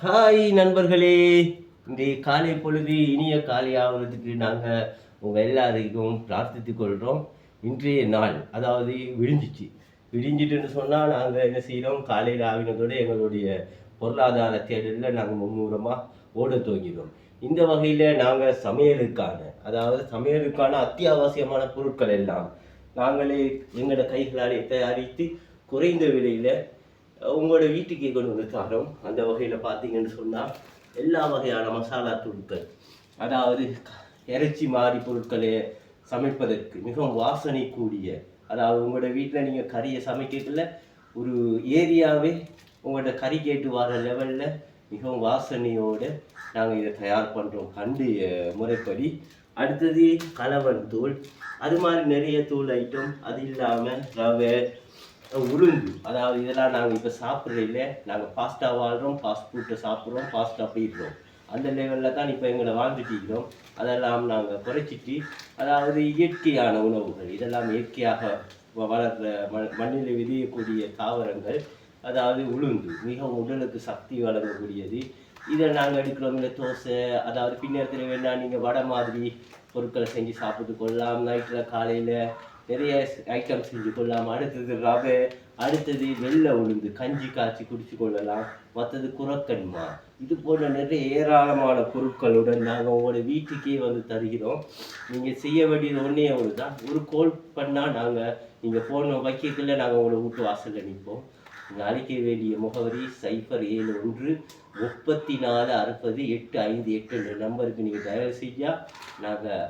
Hi நண்பர்களே. இன்றைய காலை பொழுது இனிய காலை ஆகிறதுக்கு நாங்கள் உங்கள் எல்லாருக்கும் பிரார்த்தித்து கொள்கிறோம் இன்றைய நாள் அதாவது விடிஞ்சிச்சு. விடிஞ்சிட்டுன்னு சொன்னால் நாங்கள் என்ன செய்கிறோம் காலையில் ஆகினதோடு எங்களுடைய பொருளாதார தேடலில் நாங்கள் மும்முரமாக ஓட துவங்கிடுவோம் இந்த வகையில் நாங்கள் சமையலுக்கான அதாவது சமையலுக்கான அத்தியாவசியமான பொருட்கள் எல்லாம் நாங்களே எங்களோட கைகளாலே தயாரித்து குறைந்த விலையில் உங்களோட வீட்டுக்கு கொண்டு வந்து தரோம் அந்த வகையில் பார்த்தீங்கன்னு சொன்னால் எல்லா வகையான மசாலா தூள்கள் அதாவது இறைச்சி மாதிரி பொருட்களை சமைப்பதற்கு மிகவும் வாசனை கூடிய அதாவது உங்களோட வீட்டில் நீங்கள் கறியை சமைக்கல ஒரு ஏரியாவே உங்களோட கறி கேட்டு வர லெவலில் மிகவும் வாசனையோடு நாங்கள் இதை தயார் பண்ணுறோம் கண்டு முறைப்படி. அடுத்தது கலவன் தூள் அது மாதிரி நிறைய தூள் ஐட்டம் அது இல்லாமல் ரவை உளுந்து அதாவது இதெல்லாம் நாங்கள் இப்போ சாப்பிட்றதில்ல நாங்கள் ஃபாஸ்ட்டாக வாழ்கிறோம் ஃபாஸ்ட் ஃபுட்டை சாப்பிட்றோம் ஃபாஸ்ட்டாக போயிடுறோம். அந்த லெவலில் தான் இப்போ எங்களை வாழ்ந்துட்டு இருக்கிறோம். அதெல்லாம் நாங்கள் குறைச்சிட்டு அதாவது இயற்கையான உணவுகள் இதெல்லாம் இயற்கையாக வளர்கிற ம மண் மண்ணில் விதியக்கூடிய தாவரங்கள் அதாவது உளுந்து மிகவும் உடலுக்கு சக்தி வழங்கக்கூடியது. இதை நாங்கள் எடுக்கிறோம் இல்லை தோசை அதாவது பின்னேரத்தில் வேணா நீங்கள் வடை மாதிரி பொருட்களை செஞ்சு சாப்பிட்டு கொள்ளலாம். நைட்டில் காலையில் நிறைய ஐட்டம் செஞ்சு கொள்ளலாம். அடுத்தது ரவை அடுத்தது வெள்ளை உளுந்து கஞ்சி காய்ச்சி குடிச்சு கொள்ளலாம். மற்றது குரக்கன்மா இது போன்ற நிறைய ஏராளமான பொருட்களுடன் நாங்கள் உங்களோட வீட்டுக்கே வந்து தருகிறோம். நீங்கள் செய்ய வேண்டியது ஒன்றே ஒன்று தான். ஒரு கோல் பண்ணால் நாங்கள் நீங்கள் ஃபோன் வைக்கக்குள்ள நாங்கள் உங்களை வீட்டு வாசலில் நிற்போம். நீங்கள் அழைக்க வேண்டிய முகவரி சைஃபர் ஏழு ஒன்று முப்பத்தி நாலு அறுபது எட்டு ஐந்து எட்டு என்ற நம்பருக்கு நீங்கள் தயவு செஞ்சால் நாங்கள்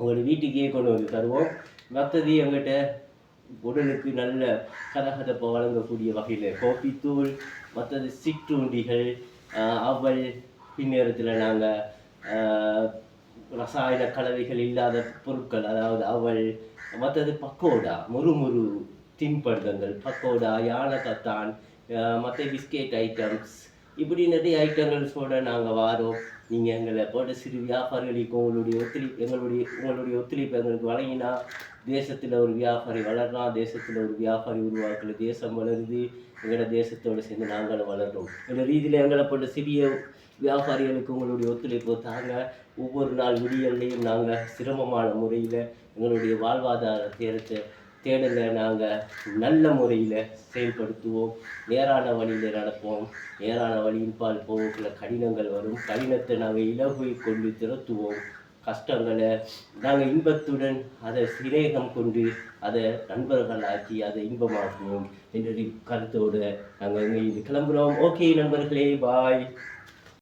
உங்களோட வீட்டுக்கே கொண்டு வந்து தருவோம். மற்றது எங்கிட்ட உடலுக்கு நல்ல கதகதப்பை வழங்கக்கூடிய வகையில் கோப்பித்தூள் மற்றது சிற்றுண்டிகள் அவள் பின்னேரத்தில் நாங்கள் ரசாயன கலவைகள் இல்லாத பொருட்கள் அதாவது அவள் மற்றது பக்கோடா முறுமுறு தின்பண்டங்கள் பக்கோடா யானைக்கத்தான் மற்ற பிஸ்கெட் ஐட்டம்ஸ் இப்படி நிறைய ஐட்டங்கள்ஸோட நாங்கள் வாரோம். நீங்கள் எங்களை போட்ட சிறு வியாபாரிகளுக்கு உங்களுடைய ஒத்துழைப்பு எங்களுடைய உங்களுடைய ஒத்துழைப்பு எங்களுக்கு வழங்கினா தேசத்தில் ஒரு வியாபாரி வளரலாம் தேசத்தில் ஒரு வியாபாரி உருவாக்கல தேசம் வளருது எங்களோட தேசத்தோடு சேர்ந்து நாங்களும் வளர்றோம். இந்த ரீதியில் எங்களை போட்ட சிறிய வியாபாரிகளுக்கு உங்களுடைய ஒத்துழைப்பு தாங்க ஒவ்வொரு நாள் விடியல்லையும் நாங்கள் சிரமமான முறையில் எங்களுடைய வாழ்வாதார தேரத்தை தேடலை நாங்கள் நல்ல முறையில் செயல்படுத்துவோம். நேரான வழியில் நடப்போம். நேரான வழியின்பால் பால் போகக்குள்ள கடினங்கள் வரும். கடினத்தை நாங்கள் இலகுவை கொண்டு திறத்துவோம். கஷ்டங்களை நாங்கள் இன்பத்துடன் அதை சிநேகம் கொண்டு அதை நண்பர்களாக்கி அதை இன்பமாக்குவோம். என்ற கருத்தோடு நாங்கள் இங்கே கிளம்புறோம். ஓகே நண்பர்களே பாய்.